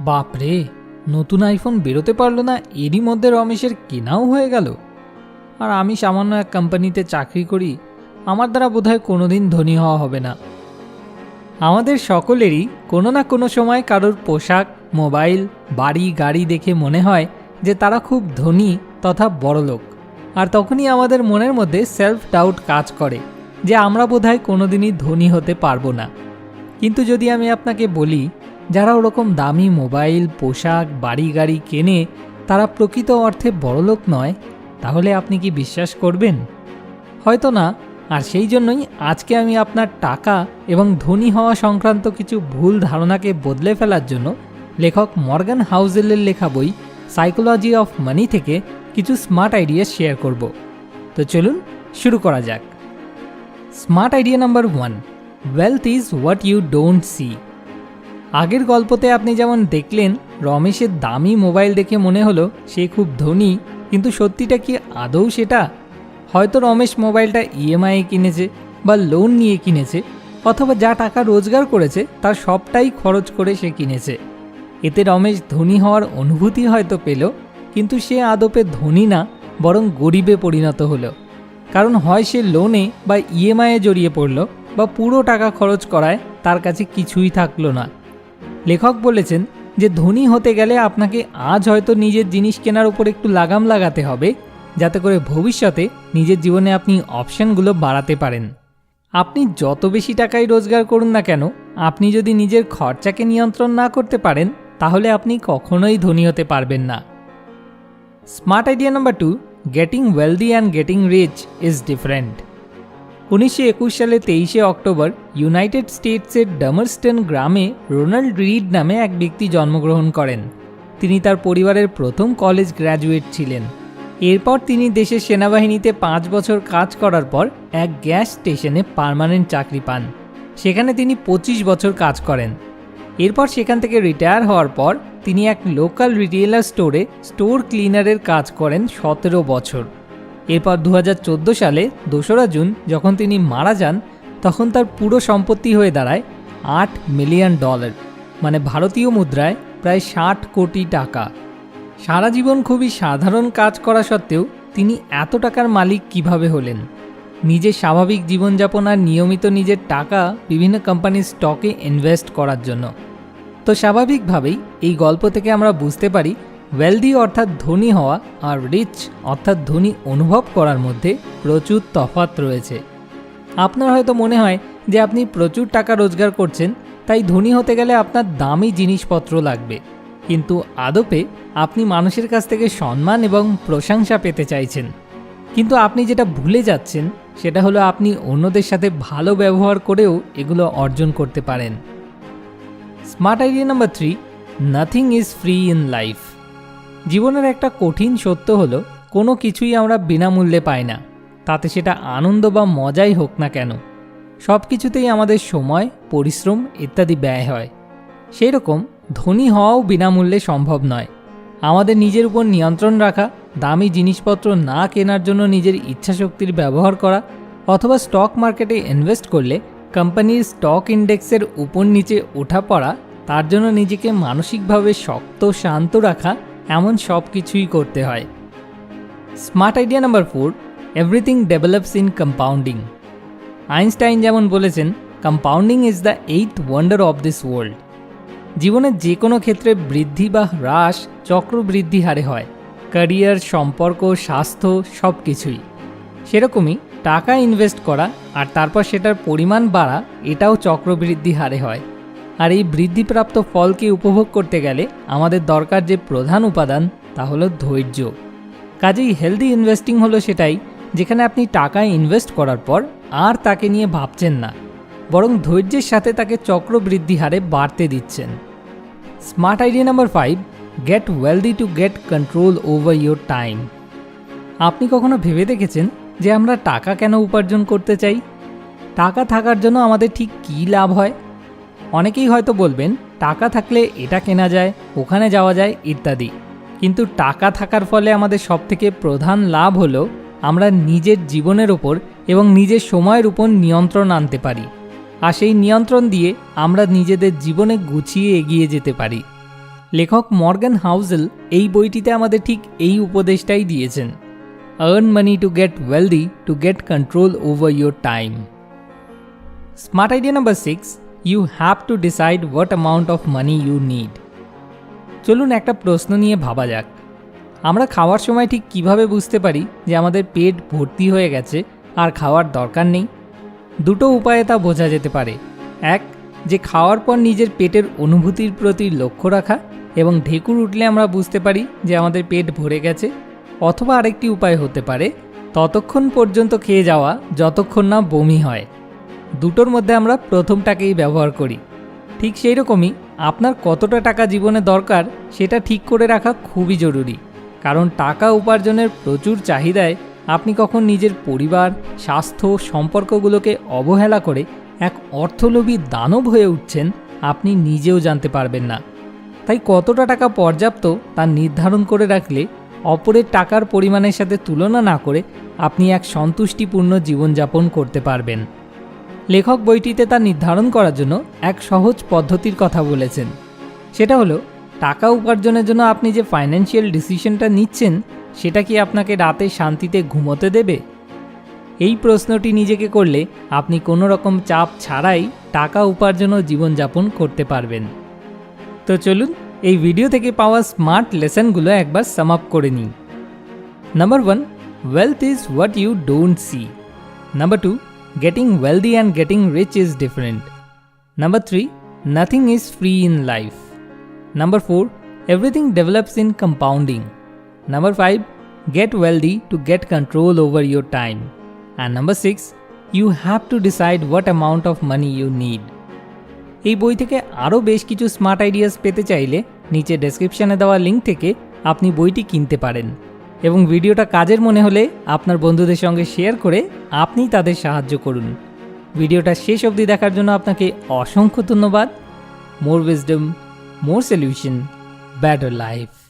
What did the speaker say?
বাপরে নতুন আইফোন বেরোতে পারল না, এরই মধ্যে রমেশের কেনাও হয়ে গেল। আর আমি সামান্য এক কোম্পানিতে চাকরি করি, আমার দ্বারা বোধহয় কোনোদিন ধনী হওয়া হবে না। আমাদের সকলেরই কোনো না কোনো সময় কারোর পোশাক, মোবাইল, বাড়ি, গাড়ি দেখে মনে হয় যে তারা খুব ধনী তথা বড়লোক। আর তখনই আমাদের মনের মধ্যে সেলফ ডাউট কাজ করে যে আমরা বোধহয় কোনোদিনই ধনী হতে পারব না। কিন্তু যদি আমি আপনাকে বলি যারা ওরকম দামি মোবাইল, পোশাক বাড়ি গাড়ি কেনে তারা প্রকৃত অর্থে বড়লোক নয়, তাহলে আপনি কি বিশ্বাস করবেন? হয়তো না। আর সেই জন্যই আজকে আমি আপনার টাকা এবং ধনী হওয়া সংক্রান্ত কিছু ভুল ধারণাকে বদলে ফেলার জন্য লেখক মর্গান হাউজেলের লেখা বই সাইকোলজি অফ মানি থেকে কিছু স্মার্ট আইডিয়া শেয়ার করব। তো চলুন শুরু করা যাক। Smart idea number one wealth is what you don't see আগের গল্পতে আপনি যেমন দেখলেন, রমেশের দামি মোবাইল দেখে মনে হলো সে খুব ধনী, কিন্তু সত্যিটা কি আদৌ সেটা? হয়তো রমেশ মোবাইলটা ইএমআইয়ে কিনেছে বা লোন নিয়ে কিনেছে, অথবা যা টাকা রোজগার করেছে তার সবটাই খরচ করে সে কিনেছে। এতে রমেশ ধনী হওয়ার অনুভূতি হয়তো পেল, কিন্তু সে আদপে ধনী না, বরং গরিবে পরিণত হলো। কারণ হয় সে লোনে বা ইএমআইয়ে জড়িয়ে পড়ল বা পুরো টাকা খরচ করায় তার কাছে কিছুই থাকল না। লেখক বলেছেন যে ধনী হতে গেলে আপনাকে আজ হয়তো নিজের জিনিস কেনার উপর একটু লাগাম লাগাতে হবে, যাতে করে ভবিষ্যতে নিজের জীবনে আপনি অপশানগুলো বাড়াতে পারেন। আপনি যত বেশি টাকাই রোজগার করুন না কেন, আপনি যদি নিজের খরচাকে নিয়ন্ত্রণ না করতে পারেন, তাহলে আপনি কখনোই ধনী হতে পারবেন না। Smart idea number two, getting wealthy and getting rich is different উনিশশো একুশ সালে তেইশে অক্টোবর ইউনাইটেড স্টেটসের ডামারস্টন গ্রামে রোনাল্ড রিড নামে এক ব্যক্তি জন্মগ্রহণ করেন। তিনি তার পরিবারের প্রথম কলেজ গ্র্যাজুয়েট ছিলেন। এরপর তিনি দেশের সেনাবাহিনীতে পাঁচ বছর কাজ করার পর এক গ্যাস স্টেশনে পার্মানেন্ট চাকরি পান। সেখানে তিনি পঁচিশ বছর কাজ করেন। এরপর সেখান থেকে রিটায়ার হওয়ার পর তিনি এক লোকাল রিটেলার স্টোরে স্টোর ক্লিনারের কাজ করেন সতেরো বছর। এরপর দু হাজার চোদ্দ সালে দোসরা জুন যখন তিনি মারা যান, তখন তার পুরো সম্পত্তি হয়ে দাঁড়ায় আট মিলিয়ন ডলার মানে ভারতীয় মুদ্রায় প্রায় ষাট কোটি টাকা। সারা জীবন খুবই সাধারণ কাজ করা সত্ত্বেও তিনি এত টাকার মালিক কীভাবে হলেন? নিজের স্বাভাবিক জীবনযাপন আর নিয়মিত নিজের টাকা বিভিন্ন কোম্পানির স্টকে ইনভেস্ট করার জন্য। তো স্বাভাবিকভাবেই এই গল্প থেকে আমরা বুঝতে পারি ওয়েলদি অর্থাৎ ধনী হওয়া আর রিচ অর্থাৎ ধনী অনুভব করার মধ্যে প্রচুর তফাৎ রয়েছে। আপনার হয়তো মনে হয় যে আপনি প্রচুর টাকা রোজগার করছেন, তাই ধনী হতে গেলে আপনার দামি জিনিসপত্র লাগবে। কিন্তু আদপে আপনি মানুষের কাছ থেকে সম্মান এবং প্রশংসা পেতে চাইছেন। কিন্তু আপনি যেটা ভুলে যাচ্ছেন, সেটা হলো আপনি অন্যদের সাথে ভালো ব্যবহার করেও এগুলো অর্জন করতে পারেন। Smart idea number three nothing is free in life জীবনের একটা কঠিন সত্য হলো, কোনো কিছুই আমরা বিনামূল্যে পাই না। তাতে সেটা আনন্দ বা মজাই হোক না কেন। সব কিছুতেই আমাদের সময়, পরিশ্রম ইত্যাদি ব্যয় হয়। সেই রকম ধনী হওয়াও বিনামূল্যে সম্ভব নয়। আমাদের নিজের উপর নিয়ন্ত্রণ রাখা, দামি জিনিসপত্র না কেনার জন্য নিজের ইচ্ছাশক্তির ব্যবহার করা, অথবা স্টক মার্কেটে ইনভেস্ট করলে কোম্পানির স্টক ইন্ডেক্সের উপর নিচে ওঠা পড়া, তার জন্য নিজেকে মানসিকভাবে শক্ত, শান্ত রাখা এমন সব কিছুই করতে হয়। Smart idea number four everything develops in compounding Einstein যেমন বলেছেন compounding is the eighth wonder of this world জীবনের যে কোনো ক্ষেত্রে বৃদ্ধি বা হ্রাস চক্রবৃদ্ধি হারে হয়। ক্যারিয়ার সম্পর্ক, স্বাস্থ্য সব কিছুই সেরকমই টাকা ইনভেস্ট করা আর তারপর সেটার পরিমাণ বাড়া, এটাও চক্রবৃদ্ধি হারে হয়। আর এই বৃদ্ধিপ্রাপ্ত ফলকে উপভোগ করতে গেলে আমাদের দরকার যে প্রধান উপাদান, তা হলো ধৈর্য। কাজেই হেলদি ইনভেস্টিং হলো সেটাই, যেখানে আপনি টাকা ইনভেস্ট করার পর আর তাকে নিয়ে ভাবছেন না, বরং ধৈর্যের সাথে তাকে চক্রবৃদ্ধি হারে বাড়তে দিচ্ছেন। Smart idea number five get wealthy to get control over your time আপনি কখনো ভেবে দেখেছেন যে আমরা টাকা কেন উপার্জন করতে চাই? টাকা থাকার জন্য আমাদের ঠিক কী লাভ হয়? অনেকেই হয়তো বলবেন, টাকা থাকলে এটা কেনা যায়, ওখানে যাওয়া যায়, ইত্যাদি। কিন্তু টাকা থাকার ফলে আমাদের সবথেকে প্রধান লাভ হলো আমরা নিজের জীবনের ওপর এবং নিজের সময়ের উপর নিয়ন্ত্রণ আনতে পারি। আর সেই নিয়ন্ত্রণ দিয়ে আমরা নিজেদের জীবনে গুছিয়ে এগিয়ে যেতে পারি। লেখক মর্গান হাউজেল এই বইটিতে আমাদের ঠিক এই উপদেশটাই দিয়েছেন earn money to get wealthy to get control over your time smart idea number six you have to decide what amount of money you need চলুন একটা প্রশ্ন নিয়ে ভাবা যাক। আমরা খাওয়ার সময় ঠিক কীভাবে বুঝতে পারি যে আমাদের পেট ভর্তি হয়ে গেছে আর খাওয়ার দরকার নেই? দুটো উপায়ে তা বোঝা যেতে পারে। এক, যে খাওয়ার পর নিজের পেটের অনুভূতির প্রতি লক্ষ্য রাখা এবং ঢেকুর উঠলে আমরা বুঝতে পারি যে আমাদের পেট ভরে গেছে। অথবা আরেকটি উপায় হতে পারে, ততক্ষণ পর্যন্ত খেয়ে যাওয়া যতক্ষণ না বমি হয়। দুটোর মধ্যে আমরা প্রথমটাকেই ব্যবহার করি। ঠিক সেই রকমই আপনার কতটা টাকা জীবনে দরকার সেটা ঠিক করে রাখা খুবই জরুরি। কারণ টাকা উপার্জনের প্রচুর চাহিদায় আপনি কখন নিজের পরিবার, স্বাস্থ্য, সম্পর্কগুলোকে অবহেলা করে এক অর্থলোভী দানব হয়ে উঠছেন আপনি নিজেও জানতে পারবেন না। তাই কতটা টাকা পর্যাপ্ত তা নির্ধারণ করে রাখলে অপরের টাকার পরিমাণের সাথে তুলনা না করে আপনি এক সন্তুষ্টিপূর্ণ জীবনযাপন করতে পারবেন। লেখক বইটিতে তা নির্ধারণ করার জন্য এক সহজ পদ্ধতির কথা বলেছেন। সেটা হলো, টাকা উপার্জনের জন্য আপনি যে ফাইন্যান্সিয়াল ডিসিশনটা নিচ্ছেন, সেটা কি আপনাকে রাতে শান্তিতে ঘুমোতে দেবে? এই প্রশ্নটি নিজেকে করলে আপনি কোনো রকম চাপ ছাড়াই টাকা উপার্জন ও জীবনযাপন করতে পারবেন। তো চলুন, এই ভিডিও থেকে পাওয়া স্মার্ট লেসনগুলো একবার সাম আপ করে নিই। Number one wealth is what you don't see number two Getting wealthy and getting rich is different number three nothing is free in life Number 4. Everything develops in compounding. Number 5. Get wealthy to get control over your time. And number 6. You have to decide what amount of money you need. এই বই থেকে আরও বেশ কিছু smart ideas পেতে চাইলে নিচে ডেসক্রিপশনে দেওয়া লিঙ্ক থেকে আপনি বইটি কিনতে পারেন এবং ভিডিওটা কাজের মনে হলে আপনার বন্ধুদের সঙ্গে শেয়ার করে আপনি তাদের সাহায্য করুন ভিডিওটা শেষ অবধি দেখার জন্য আপনাকে অসংখ্য ধন্যবাদ more wisdom more solution better life.